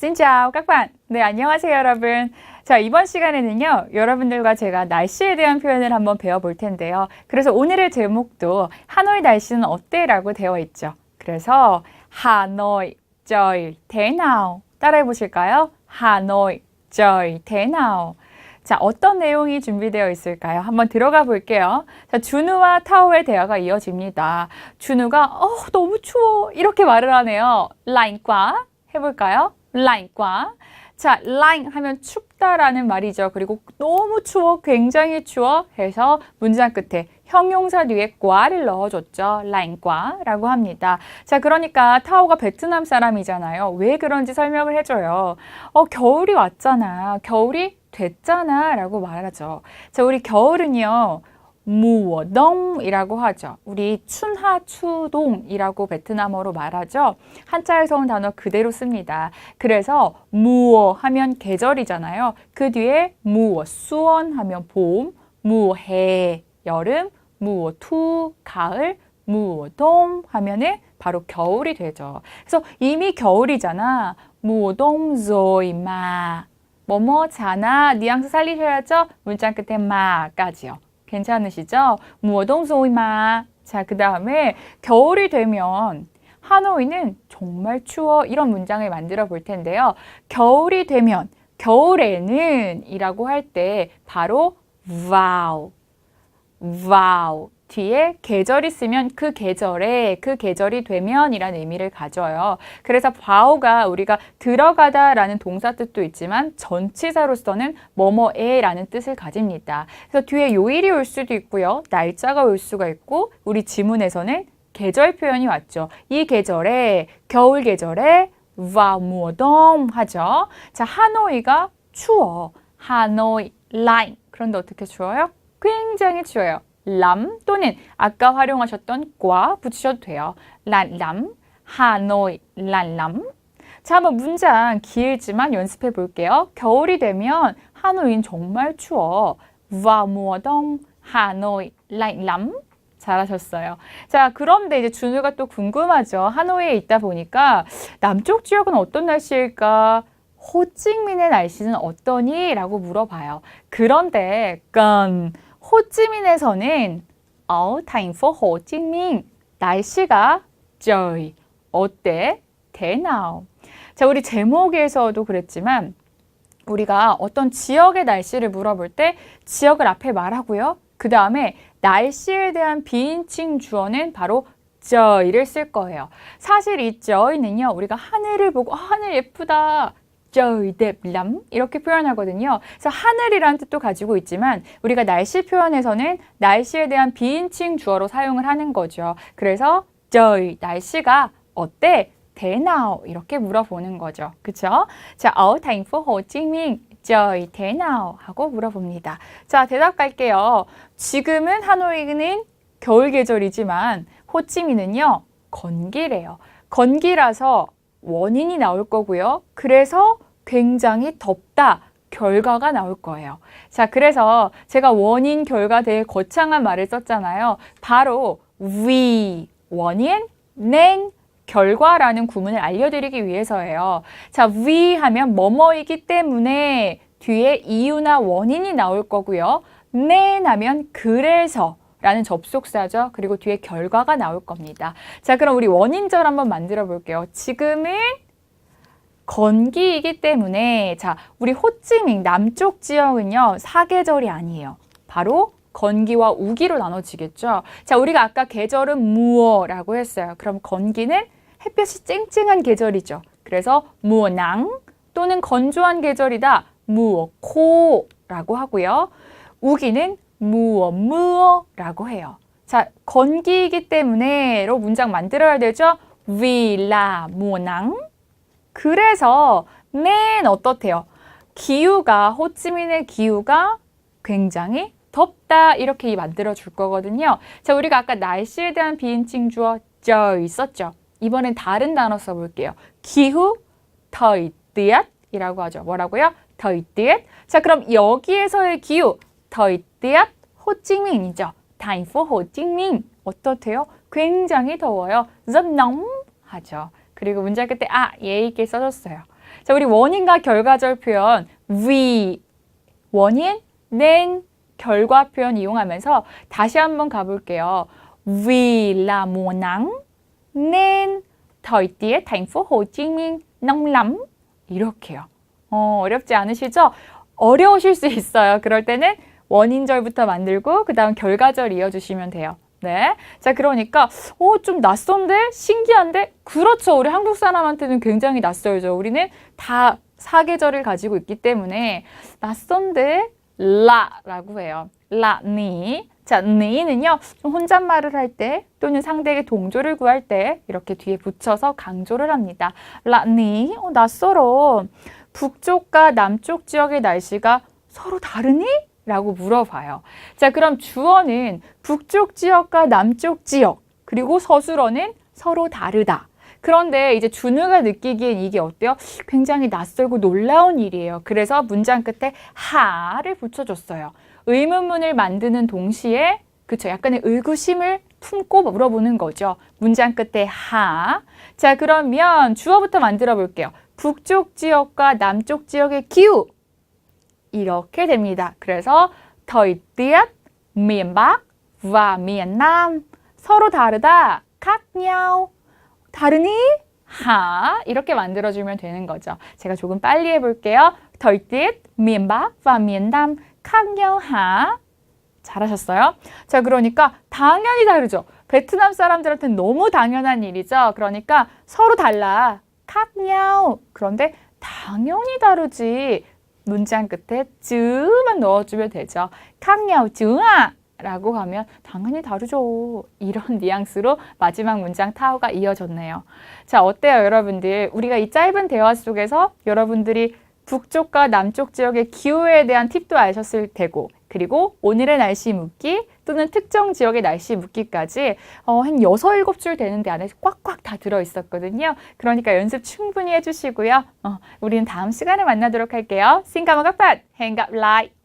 Xin chào các bạn. 네, 안녕하세요, 여러분. 자, 이번 시간에는요, 여러분들과 제가 날씨에 대한 표현을 한번 배워볼 텐데요. 그래서 오늘의 제목도 하노이 날씨는 어때? 라고 되어 있죠. 그래서 하노이, thế nào? 따라해 보실까요? 하노이, thế nào? 자, 어떤 내용이 준비되어 있을까요? 한번 들어가 볼게요. 자, 준우와 타오의 대화가 이어집니다. 준우가 어, 너무 추워. 이렇게 말을 하네요. 라인과 해볼까요? 라인과. 자, 라인 하면 춥다라는 말이죠. 그리고 너무 추워, 굉장히 추워 해서 문장 끝에 형용사 뒤에 과를 넣어줬죠. 라인과라고 합니다. 자, 그러니까 타오가 베트남 사람이잖아요. 왜 그런지 설명을 해줘요. 어, 겨울이 왔잖아. 겨울이 됐잖아. 라고 말하죠. 자, 우리 겨울은요. 무워덩이라고 하죠. 우리 춘하추동이라고 베트남어로 말하죠. 한자에서 온 단어 그대로 씁니다. 그래서 무워 하면 계절이잖아요. 그 뒤에 무워 수원 하면 봄, 무해 여름, 무워투 가을, 무워동 하면은 바로 겨울이 되죠. 그래서 이미 겨울이잖아. 무워동 조이마 뭐뭐잖아. 뉘앙스 살리셔야죠. 문장 끝에 마까지요. 괜찮으시죠? 무어동소이마. 자, 그 다음에 겨울이 되면 하노이는 정말 추워 이런 문장을 만들어 볼 텐데요. 겨울이 되면 겨울에는 이라고 할 때 바로 와우, 와우 뒤에 계절이 있으면 그 계절에 그 계절이 되면 이라는 의미를 가져요. 그래서 바오가 우리가 들어가다 라는 동사 뜻도 있지만 전치사로서는 뭐뭐에 라는 뜻을 가집니다. 그래서 뒤에 요일이 올 수도 있고요. 날짜가 올 수가 있고 우리 지문에서는 계절 표현이 왔죠. 이 계절에 겨울 계절에 와무어동 하죠. 자, 하노이가 추워. 하노이 라인. 그런데 어떻게 추워요? 굉장히 추워요. 람 또는 아까 활용하셨던 과 붙이셔도 돼요. 란람, 하노이, 란람. 자, 한번 문장 길지만 연습해 볼게요. 겨울이 되면 하노이는 정말 추워. 와무어동 하노이, 란람. 잘하셨어요. 자, 그런데 이제 준우가 또 궁금하죠. 하노이에 있다 보니까 남쪽 지역은 어떤 날씨일까? 호찌민의 날씨는 어떠니? 라고 물어봐요. 그런데, 깐, 호찌민에서는 어, 타인포 호찌민 날씨가 trời 어때? 대나오. 자, 우리 제목에서도 그랬지만 우리가 어떤 지역의 날씨를 물어볼 때 지역을 앞에 말하고요. 그 다음에 날씨에 대한 비인칭 주어는 바로 저이를 쓸 거예요. 사실 이 저이는요, 우리가 하늘을 보고 아, 하늘 예쁘다. 저이뎁람 이렇게 표현하거든요. 그래서 하늘이라는 뜻도 가지고 있지만 우리가 날씨 표현에서는 날씨에 대한 비인칭 주어로 사용을 하는 거죠. 그래서 저이 날씨가 어때? 대나오 이렇게 물어보는 거죠. 그쵸? 자, Chí Minh trời thế nào 하고 물어봅니다. 자, 대답 갈게요. 지금은 하노이는 겨울 계절이지만 호치민은요 건기래요. 건기라서 원인이 나올 거고요. 그래서 굉장히 덥다. 결과가 나올 거예요. 자, 그래서 제가 원인, 결과 되게 거창한 말을 썼잖아요. 바로 위, 원인, 냉, 결과라는 구문을 알려드리기 위해서예요. 자, 위 하면 뭐뭐이기 때문에 뒤에 이유나 원인이 나올 거고요. 냉 하면 그래서 라는 접속사죠. 그리고 뒤에 결과가 나올 겁니다. 자, 그럼 우리 원인절 한번 만들어 볼게요. 지금은 건기이기 때문에 자, 우리 호찌민 남쪽 지역은요. 사계절이 아니에요. 바로 건기와 우기로 나눠지겠죠. 자, 우리가 아까 계절은 무어라고 했어요. 그럼 건기는 햇볕이 쨍쨍한 계절이죠. 그래서 무어낭 또는 건조한 계절이다. 무어코라고 하고요. 우기는 무어 무어라고 해요. 자, 건기이기 때문에로 문장 만들어야 되죠. 위라 무낭. 그래서 맨 어떻대요? 기후가 호치민의 기후가 굉장히 덥다 이렇게 만들어 줄 거거든요. 자, 우리가 아까 날씨에 대한 비인칭 주어 저 있었죠. 이번엔 다른 단어 써볼게요. 기후 더이띠앗이라고 하죠. 뭐라고요? 더이띠앗. 자, 그럼 여기에서의 기후 더이띠앗 호찌민이죠. 타인포 호찌민 어떻대요? 굉장히 더워요. nóng 하죠. 그리고 문장 끝에 아 예의 있게 써줬어요. 자, 우리 원인과 결과절 표현 we 원인, then 결과 표현 이용하면서 다시 한번 가볼게요. We là mùa nắng nên thời tiết thành phố Hồ Chí. 이렇게요. 어, 어렵지 않으시죠? 어려우실 수 있어요. 그럴 때는 원인절부터 만들고 그 다음 결과절 이어주시면 돼요. 네. 자, 그러니까, 어, 좀 낯선데? 신기한데? 그렇죠. 우리 한국 사람한테는 굉장히 낯설죠. 우리는 다 사계절을 가지고 있기 때문에 낯선데? 라라고 해요. 라, 니. 자, 니는요, 좀 혼잣말을 할 때 또는 상대에게 동조를 구할 때 이렇게 뒤에 붙여서 강조를 합니다. 라, 니. 어, 낯설어. 북쪽과 남쪽 지역의 날씨가 서로 다르니? 라고 물어봐요. 자, 그럼 주어는 북쪽 지역과 남쪽 지역, 그리고 서술어는 서로 다르다. 그런데 이제 준우가 느끼기엔 이게 어때요? 굉장히 낯설고 놀라운 일이에요. 그래서 문장 끝에 하를 붙여줬어요. 의문문을 만드는 동시에 그쵸 약간의 의구심을 품고 물어보는 거죠. 문장 끝에 하. 자 그러면 주어부터 만들어 볼게요. 북쪽 지역과 남쪽 지역의 기후 이렇게 됩니다. 그래서 thời tiết miền Bắc và miền Nam 서로 다르다. khác nhau. 다르니? 하 이렇게 만들어주면 되는 거죠. 제가 조금 빨리 해볼게요. thời tiết miền Bắc và miền Nam khác nhau 하 잘하셨어요. 자, 그러니까 당연히 다르죠. 베트남 사람들한테는 너무 당연한 일이죠. 그러니까 서로 달라. khác. 그런데 당연히 다르지. 문장 끝에 즈만 넣어주면 되죠. nhau 즈아 라고 하면 당연히 다르죠. 이런 뉘앙스로 마지막 문장 타오가 이어졌네요. 자, 어때요, 여러분들? 우리가 이 짧은 대화 속에서 여러분들이 북쪽과 남쪽 지역의 기후에 대한 팁도 아셨을 테고, 그리고 오늘의 날씨 묻기 또는 특정 지역의 날씨 묻기까지 어, 한 여섯 일곱 줄 되는데 안에 꽉꽉 다 들어 있었거든요. 그러니까 연습 충분히 해주시고요. 어, 우리는 다음 시간에 만나도록 할게요. bạn. Hẹn gặp lại.